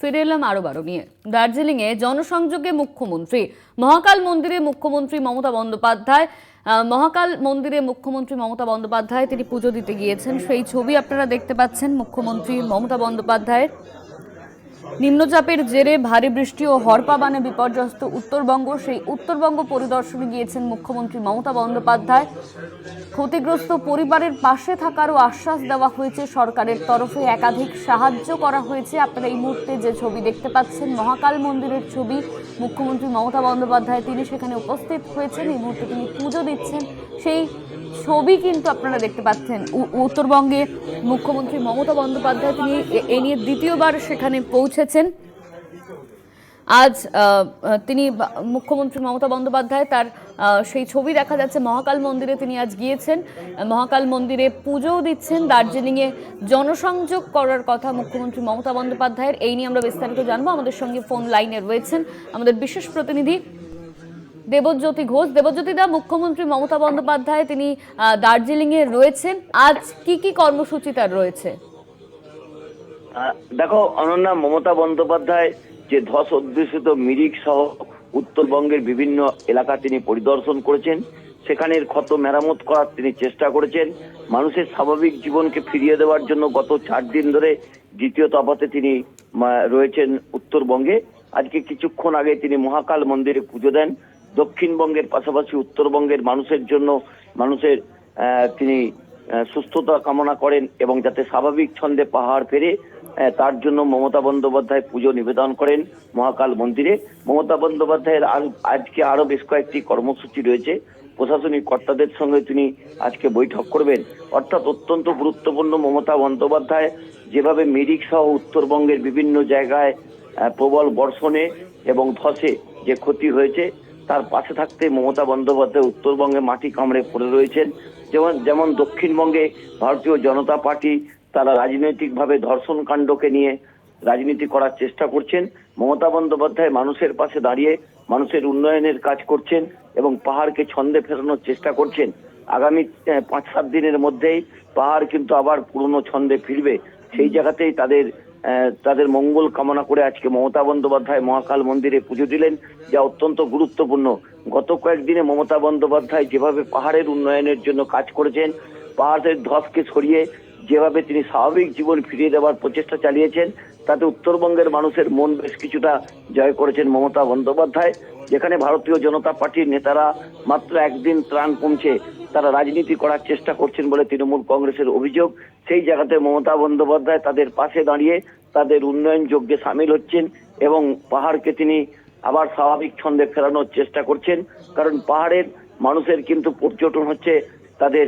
ফিরে এলাম আরও বারো নিয়ে। দার্জিলিংয়ে জনসংযোগে মুখ্যমন্ত্রী। মহাকাল মন্দিরে মুখ্যমন্ত্রী মমতা বন্দ্যোপাধ্যায়। মহাকাল মন্দিরে মুখ্যমন্ত্রী মমতা বন্দ্যোপাধ্যায়, তিনি পুজো দিতে গিয়েছেন। সেই ছবি আপনারা দেখতে পাচ্ছেন মুখ্যমন্ত্রী মমতা বন্দ্যোপাধ্যায়ের। নিম্নচাপের জেরে ভারী বৃষ্টি ও হরপাবানে বিপর্যস্ত উত্তরবঙ্গ, সেই উত্তরবঙ্গ পরিদর্শনে গিয়েছেন মুখ্যমন্ত্রী মমতা বন্দ্যোপাধ্যায়। ক্ষতিগ্রস্ত পরিবারের পাশে থাকারও আশ্বাস দেওয়া হয়েছে সরকারের তরফে। একাধিক সাহায্য করা হয়েছে। আপনারা এই মুহূর্তে যে ছবি দেখতে পাচ্ছেন, মহাকাল মন্দিরের ছবি, মুখ্যমন্ত্রী মমতা বন্দ্যোপাধ্যায় তিনি সেখানে উপস্থিত হয়েছেন। এই মুহূর্তে তিনি পুজো দিচ্ছেন। সেই ছবি কিন্তু আপনারা দেখতে পাচ্ছেন। উত্তরবঙ্গে মুখ্যমন্ত্রী মমতা বন্দ্যোপাধ্যায় তিনি এ- নিয়ে দ্বিতীয়বার সেখানে পৌঁছেছেন আজ তিনি মুখ্যমন্ত্রী মমতা বন্দ্যোপাধ্যায় তার সেই ছবি দেখা যাচ্ছে। মহাকাল মন্দিরে তিনি আজ গিয়েছেন। মহাকাল মন্দিরে পুজোও দিচ্ছেন। দার্জিলিংয়ে জনসংযোগ করার কথা মুখ্যমন্ত্রী মমতা বন্দ্যোপাধ্যায়ের। এই নিয়ে আমরা বিস্তারিত জানব। আমাদের সঙ্গে ফোন লাইনে রয়েছেন আমাদের বিশেষ প্রতিনিধি দেবজ্যোতি ঘোষ। দেবজ্যোতি দা, মুখ্যমন্ত্রী মমতা বন্দ্যোপাধ্যায়, তিনি দার্জিলিংয়ে রয়েছেন। আজ কি কি কর্মসূচি তার রয়েছে? দেখো, অনন্যা, মমতা বন্দ্যোপাধ্যায় যে ধস অধ্যুষিত মিরিক সহ উত্তরবঙ্গের বিভিন্ন এলাকা তিনি পরিদর্শন করেছেন, সেখানের ক্ষত মেরামত করার তিনি চেষ্টা করেছেন, মানুষের স্বাভাবিক জীবনকে ফিরিয়ে দেওয়ার জন্য গত চার দিন ধরে দ্বিতীয় তফাতে তিনি রয়েছেন উত্তরবঙ্গে। আজকে কিছুক্ষণ আগে তিনি মহাকাল মন্দিরে পুজো দেন। দক্ষিণবঙ্গের পাশাপাশি উত্তরবঙ্গের মানুষের জন্য মানুষের তিনি সুস্থতা কামনা করেন এবং যাতে স্বাভাবিক ছন্দে পাহাড় ফেরে তার জন্য মমতা বন্দ্যোপাধ্যায় পুজো নিবেদন করেন মহাকাল মন্দিরে। মমতা বন্দ্যোপাধ্যায়ের আজকে আরও বেশ কয়েকটি কর্মসূচি রয়েছে। প্রশাসনিক কর্তাদের সঙ্গে তিনি আজকে বৈঠক করবেন। অর্থাৎ অত্যন্ত গুরুত্বপূর্ণ মমতা বন্দ্যোপাধ্যায় যেভাবে মিরিক সহ উত্তরবঙ্গের বিভিন্ন জায়গায় প্রবল বর্ষণে এবং ধসে যে ক্ষতি হয়েছে, তার পাশে থাকতে মমতা বন্দ্যোপাধ্যায় উত্তরবঙ্গে মাটি কামড়ে পড়ে রয়েছেন। যেমন যেমন দক্ষিণবঙ্গে ভারতীয় জনতা পার্টি তারা রাজনৈতিকভাবে ধর্ষণ কাণ্ডকে নিয়ে রাজনীতি করার চেষ্টা করছেন। মমতা বন্দ্যোপাধ্যায় মানুষের পাশে দাঁড়িয়ে মানুষের উন্নয়নের কাজ করছেন এবং পাহাড়কে ছন্দে ফেরানোর চেষ্টা করছেন। আগামী পাঁচ সাত দিনের মধ্যেই পাহাড় কিন্তু আবার পুরনো ছন্দে ফিরবে। সেই জায়গাতেই তাদের তাদের মঙ্গল কামনা করে আজকে মমতা বন্দ্যোপাধ্যায় মহাকাল মন্দিরে পুজো দিলেন, যা অত্যন্ত গুরুত্বপূর্ণ। গত কয়েকদিনে মমতা বন্দ্যোপাধ্যায় যেভাবে পাহাড়ের উন্নয়নের জন্য কাজ করেছেন পাহাড়ের ধসকে সরিয়ে যেভাবে তিনি স্বাভাবিক জীবন ফিরিয়ে দেওয়ার প্রচেষ্টা চালিয়েছেন, তাতে উত্তরবঙ্গের মানুষের মন বেশ কিছুটা জয় করেছেন মমতা বন্দ্যোপাধ্যায়, যেখানে ভারতীয় জনতা পার্টির নেতারা মাত্র একদিন ত্রাণ কমছে, তারা রাজনীতি করার চেষ্টা করছেন বলে তৃণমূল কংগ্রেসের অভিযোগ। সেই জায়গাতে মমতা বন্দ্যোপাধ্যায় তাদের পাশে দাঁড়িয়ে তাদের উন্নয়ন যজ্ঞে সামিল হচ্ছেন এবং পাহাড়কে তিনি আবার স্বাভাবিক ছন্দে ফেরানোর চেষ্টা করছেন, কারণ পাহাড়ের মানুষের কিন্তু পর্যটন হচ্ছে তাদের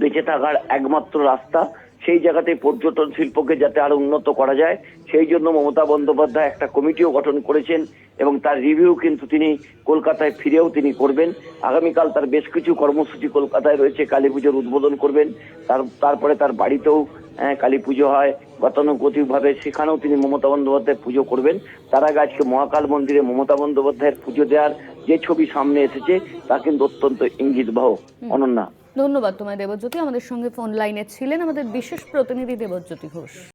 বেঁচে থাকার একমাত্র রাস্তা। সেই জায়গাতে পর্যটন শিল্পকে যাতে আরও উন্নত করা যায় সেই জন্য মমতা বন্দ্যোপাধ্যায় একটা কমিটিও গঠন করেছেন এবং তার রিভিউ কিন্তু তিনি কলকাতায় ফিরেও তিনি করবেন। আগামীকাল তার বেশ কিছু কর্মসূচি কলকাতায় রয়েছে কালী পুজোর উদ্বোধন করবেন। তার তারপরে তার বাড়িতেও আহ, কালী পুজো হয় গতানুগতিকভাবে সেখানেও তিনি মমতা বন্দ্যোপাধ্যায় পুজো করবেন। তার আগে আজকে মহাকাল মন্দিরে মমতা বন্দ্যোপাধ্যায়ের পুজো দেওয়ার যে ছবি সামনে এসেছে তা কিন্তু অত্যন্ত ইঙ্গিতবাহ অনন্যা ধন্যবাদ তোমায় দেবজ্যোতি। আমাদের সঙ্গে ফোন লাইনে ছিলেন আমাদের বিশেষ প্রতিনিধি দেবজ্যোতি ঘোষ।